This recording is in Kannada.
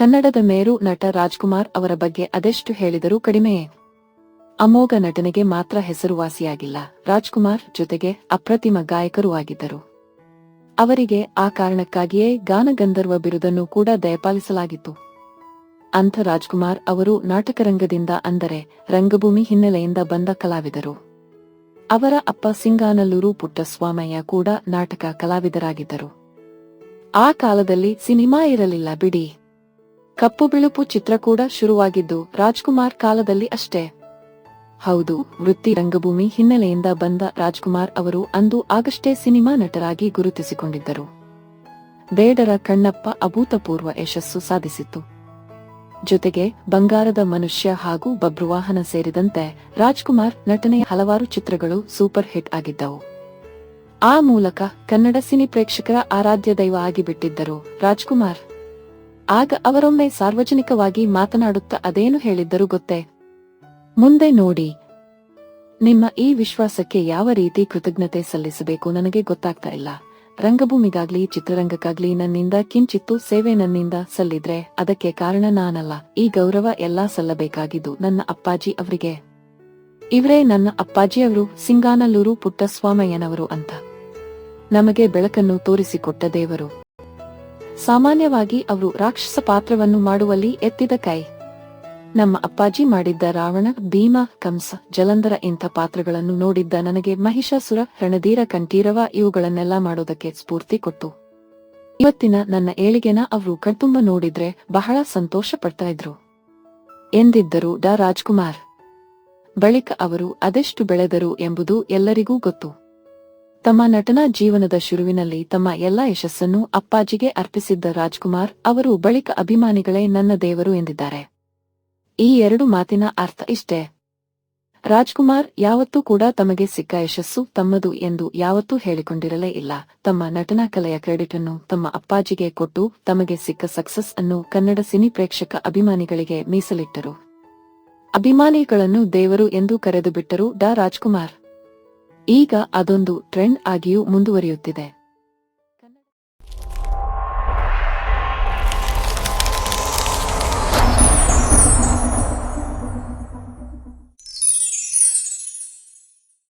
ಕನ್ನಡದ ಮೇರು ನಟ ರಾಜ್ಕುಮಾರ್ ಅವರ ಬಗ್ಗೆ ಅದೆಷ್ಟು ಹೇಳಿದರೂ ಕಡಿಮೆಯೇ ಅಮೋಘ ನಟನೆಗೆ ಮಾತ್ರ ಹೆಸರುವಾಸಿಯಾಗಿಲ್ಲ. ರಾಜ್ಕುಮಾರ್ ಜೊತೆಗೆ ಅಪ್ರತಿಮ ಗಾಯಕರೂ ಆಗಿದ್ದರು. ಅವರಿಗೆ ಆ ಕಾರಣಕ್ಕಾಗಿಯೇ ಗಾನಗಂಧರ್ವ ಬಿರುದನ್ನು ಕೂಡ ದಯಪಾಲಿಸಲಾಗಿತ್ತು. ಅಂಥ ರಾಜ್ಕುಮಾರ್ ಅವರು ನಾಟಕರಂಗದಿಂದ ಅಂದರೆ ರಂಗಭೂಮಿ ಹಿನ್ನೆಲೆಯಿಂದ ಬಂದ ಕಲಾವಿದರು. ಅವರ ಅಪ್ಪ ಸಿಂಗಾನಲ್ಲೂರು ಪುಟ್ಟಸ್ವಾಮಯ್ಯ ಕೂಡ ನಾಟಕ ಕಲಾವಿದರಾಗಿದ್ದರು. ಆ ಕಾಲದಲ್ಲಿ ಸಿನಿಮಾ ಇರಲಿಲ್ಲ ಬಿಡಿ. ಕಪ್ಪು ಬಿಳುಪು ಚಿತ್ರ ಕೂಡ ಶುರುವಾಗಿದ್ದು ರಾಜ್ಕುಮಾರ್ ಕಾಲದಲ್ಲಿ ಅಷ್ಟೇ. ಹೌದು, ವೃತ್ತಿ ರಂಗಭೂಮಿ ಹಿನ್ನೆಲೆಯಿಂದ ಬಂದ ರಾಜ್ಕುಮಾರ್ ಅವರು ಅಂದು ಆಗಷ್ಟೇ ಸಿನಿಮಾ ನಟರಾಗಿ ಗುರುತಿಸಿಕೊಂಡಿದ್ದರು. ಬೇಡರ ಕಣ್ಣಪ್ಪ ಅಭೂತಪೂರ್ವ ಯಶಸ್ಸು ಸಾಧಿಸಿತ್ತು. ಜೊತೆಗೆ ಬಂಗಾರದ ಮನುಷ್ಯ ಹಾಗೂ ಬಬ್ರುವಾಹನ ಸೇರಿದಂತೆ ರಾಜ್ಕುಮಾರ್ ನಟನೆಯ ಹಲವಾರು ಚಿತ್ರಗಳು ಸೂಪರ್ ಹಿಟ್ ಆಗಿದ್ದವು. ಆ ಮೂಲಕ ಕನ್ನಡ ಸಿನಿ ಪ್ರೇಕ್ಷಕರ ಆರಾಧ್ಯ ದೈವ ಆಗಿಬಿಟ್ಟಿದ್ದರು ರಾಜ್ಕುಮಾರ್. ಆಗ ಅವರೊಮ್ಮೆ ಸಾರ್ವಜನಿಕವಾಗಿ ಮಾತನಾಡುತ್ತಾ ಅದೇನು ಹೇಳಿದ್ದರು ಗೊತ್ತೇ? ಮುಂದೆ ನೋಡಿ. ನಿಮ್ಮ ಈ ವಿಶ್ವಾಸಕ್ಕೆ ಯಾವ ರೀತಿ ಕೃತಜ್ಞತೆ ಸಲ್ಲಿಸಬೇಕು ನನಗೆ ಗೊತ್ತಾಗ್ತಾ ಇಲ್ಲ. ರಂಗಭೂಮಿಗಾಗ್ಲಿ, ಚಿತ್ರರಂಗಕ್ಕಾಗ್ಲಿ ನನ್ನಿಂದ ಕಿಂಚಿತ್ತು ಸೇವೆ ನನ್ನಿಂದ ಸಲ್ಲಿದ್ರೆ ಅದಕ್ಕೆ ಕಾರಣ ನಾನಲ್ಲ. ಈ ಗೌರವ ಎಲ್ಲಾ ಸಲ್ಲಬೇಕಾಗಿದ್ದು ನನ್ನ ಅಪ್ಪಾಜಿ ಅವರಿಗೆ. ಇವರೇ ನನ್ನ ಅಪ್ಪಾಜಿಯವರು, ಸಿಂಗಾನಲ್ಲೂರು ಪುಟ್ಟಸ್ವಾಮಯ್ಯನವರು ಅಂತ. ನಮಗೆ ಬೆಳಕನ್ನು ತೋರಿಸಿಕೊಟ್ಟ ದೇವರು. ಸಾಮಾನ್ಯವಾಗಿ ಅವರು ರಾಕ್ಷಸ ಪಾತ್ರವನ್ನು ಮಾಡುವಲ್ಲಿ ಎತ್ತಿದ ಕೈ. ನಮ್ಮ ಅಪ್ಪಾಜಿ ಮಾಡಿದ್ದ ರಾವಣ, ಭೀಮ, ಕಂಸ, ಜಲಂಧರ ಇಂಥ ಪಾತ್ರಗಳನ್ನು ನೋಡಿದ್ದ ನನಗೆ ಮಹಿಷಾಸುರ, ರಣಧೀರ, ಕಂಠೀರವ ಇವುಗಳನ್ನೆಲ್ಲ ಮಾಡೋದಕ್ಕೆ ಸ್ಫೂರ್ತಿ ಕೊಟ್ಟು. ಇವತ್ತಿನ ನನ್ನ ಏಳಿಗೆನ ಅವರು ಕಣ್ತುಂಬ ನೋಡಿದ್ರೆ ಬಹಳ ಸಂತೋಷ ಪಡ್ತಾ ಇದ್ರು. ಎಂದಿದ್ದರು ಡಾ. ರಾಜ್ಕುಮಾರ್. ಬಳಿಕ ಅವರು ಅದೆಷ್ಟು ಬೆಳೆದರು ಎಂಬುದು ಎಲ್ಲರಿಗೂ ಗೊತ್ತು. ತಮ್ಮ ನಟನಾ ಜೀವನದ ಶುರುವಿನಲ್ಲಿ ತಮ್ಮ ಎಲ್ಲಾ ಯಶಸ್ಸನ್ನು ಅಪ್ಪಾಜಿಗೆ ಅರ್ಪಿಸಿದ್ದ ರಾಜ್ಕುಮಾರ್ ಅವರು ಬಳಿಕ ಅಭಿಮಾನಿಗಳೇ ನನ್ನ ದೇವರು ಎಂದಿದ್ದಾರೆ. ಈ ಎರಡು ಮಾತಿನ ಅರ್ಥ ಇಷ್ಟೇ. ರಾಜ್ಕುಮಾರ್ ಯಾವತ್ತೂ ಕೂಡ ತಮಗೆ ಸಿಕ್ಕ ಯಶಸ್ಸು ತಮ್ಮದು ಎಂದು ಯಾವತ್ತೂ ಹೇಳಿಕೊಂಡಿರಲೇ ಇಲ್ಲ. ತಮ್ಮ ನಟನಾ ಕಲೆಯ ಕ್ರೆಡಿಟ್ ಅನ್ನು ತಮ್ಮ ಅಪ್ಪಾಜಿಗೆ ಕೊಟ್ಟು ತಮಗೆ ಸಿಕ್ಕ ಸಕ್ಸಸ್ ಅನ್ನು ಕನ್ನಡ ಸಿನಿ ಪ್ರೇಕ್ಷಕ ಅಭಿಮಾನಿಗಳಿಗೆ ಮೀಸಲಿಟ್ಟರು. ಅಭಿಮಾನಿಗಳನ್ನು ದೇವರು ಎಂದು ಕರೆದು ಬಿಟ್ಟರು ಡಾ. ರಾಜ್ಕುಮಾರ್. ಈಗ ಅದೊಂದು ಟ್ರೆಂಡ್ ಆಗಿಯೂ ಮುಂದುವರಿಯುತ್ತಿದೆ.